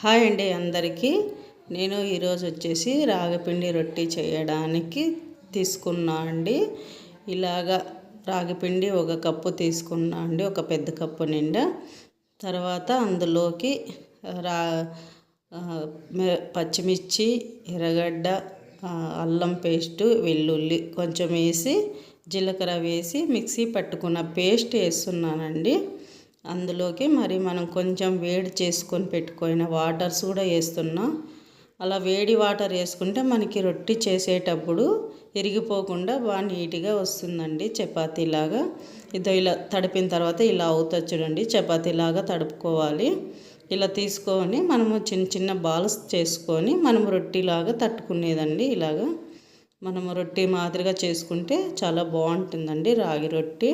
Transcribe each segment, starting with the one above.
Hi అండి అందరికీ. నేను ఈరోజు వచ్చేసి రాగిపిండి రొట్టి చేయడానికి తీసుకున్నా అండి. ఇలాగా రాగిపిండి ఒక కప్పు తీసుకున్నా అండి ఒక పెద్ద కప్పు నిండా. తర్వాత అందులోకి రా పచ్చిమిర్చి ఎర్రగడ్డ అల్లం పేస్టు వెల్లుల్లి కొంచెం వేసి జీలకర్ర వేసి మిక్సీ పట్టుకున్న పేస్ట్ వేస్తున్నానండి. అందులోకి మరి మనం కొంచెం వేడి చేసుకొని పెట్టుకున్న వాటర్స్ కూడా వేస్తున్నాం. అలా వేడి వాటర్ వేసుకుంటే మనకి రొట్టి చేసేటప్పుడు ఇరిగిపోకుండా బాగా నీట్గా వస్తుందండి చపాతీలాగా. ఇదో ఇలా తడిపిన తర్వాత ఇలా అవుతుంది చూడండి చపాతీలాగా తడుపుకోవాలి. ఇలా తీసుకొని మనము చిన్న చిన్న బాల్స్ చేసుకొని మనం రొట్టిలాగా తట్టుకునేదండి ఇలాగా. మనము రొట్టి మాదిరిగా చేసుకుంటే చాలా బాగుంటుందండి రాగి రొట్టి.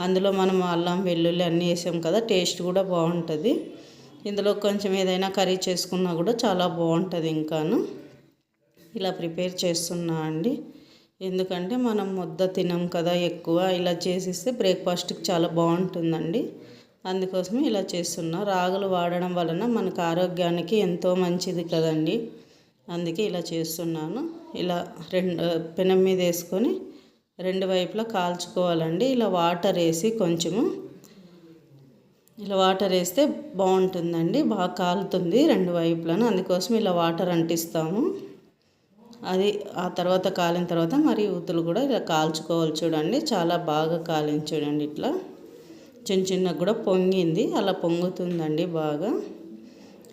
అందులో మనం అల్లం వెల్లుల్లి అన్నీ వేసాం కదా టేస్ట్ కూడా బాగుంటుంది. ఇందులో కొంచెం ఏదైనా కర్రీ చేసుకున్నా కూడా చాలా బాగుంటుంది ఇంకాను. ఇలా ప్రిపేర్ చేస్తున్నా అండి. ఎందుకంటే మనం ముద్ద తినం కదా ఎక్కువ ఇలా చేసిస్తే బ్రేక్ఫాస్ట్కి చాలా బాగుంటుందండి. అందుకోసం ఇలా చేస్తున్నా. రాగులు వాడడం వలన మనకు ఆరోగ్యానికి ఎంతో మంచిది కదండి. అందుకే ఇలా చేస్తున్నాను. ఇలా రెండు పెనం మీద వేసుకొని రెండు వైపులా కాల్చుకోవాలండి. ఇలా వాటర్ వేసి కొంచెము ఇలా వాటర్ వేస్తే బాగుంటుందండి. బాగా కాలుతుంది రెండు వైపులను. అందుకోసం ఇలా వాటర్ అంటిస్తాము. అది ఆ తర్వాత కాలిన తర్వాత మరి ఊతులు కూడా ఇలా కాల్చుకోవాలి చూడండి. చాలా బాగా కాలింది చూడండి ఇట్లా. చిన్న చిన్నగా కూడా పొంగింది. అలా పొంగుతుందండి బాగా.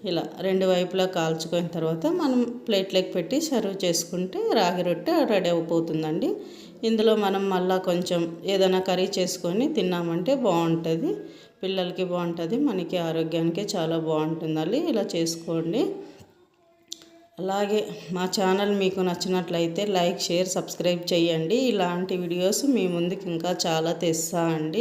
ఇలా రెండు వైపులా కాల్చుకున్న తర్వాత మనం ప్లేట్లోకి పెట్టి సర్వ్ చేసుకుంటే రాగి రొట్టె రెడీ అయిపోతుందండి. ఇందులో మనం మళ్ళీ కొంచెం ఏదైనా కర్రీ చేసుకొని తిన్నామంటే బాగుంటుంది. పిల్లలకి బాగుంటుంది మనకి ఆరోగ్యానికి చాలా బాగుంటుందండి ఇలా చేసుకోండి. అలాగే మా ఛానల్ మీకు నచ్చినట్లయితే లైక్ షేర్ సబ్స్క్రైబ్ చేయండి. ఇలాంటి వీడియోస్ మీ ముందుకు ఇంకా చాలా తెస్తా అండి.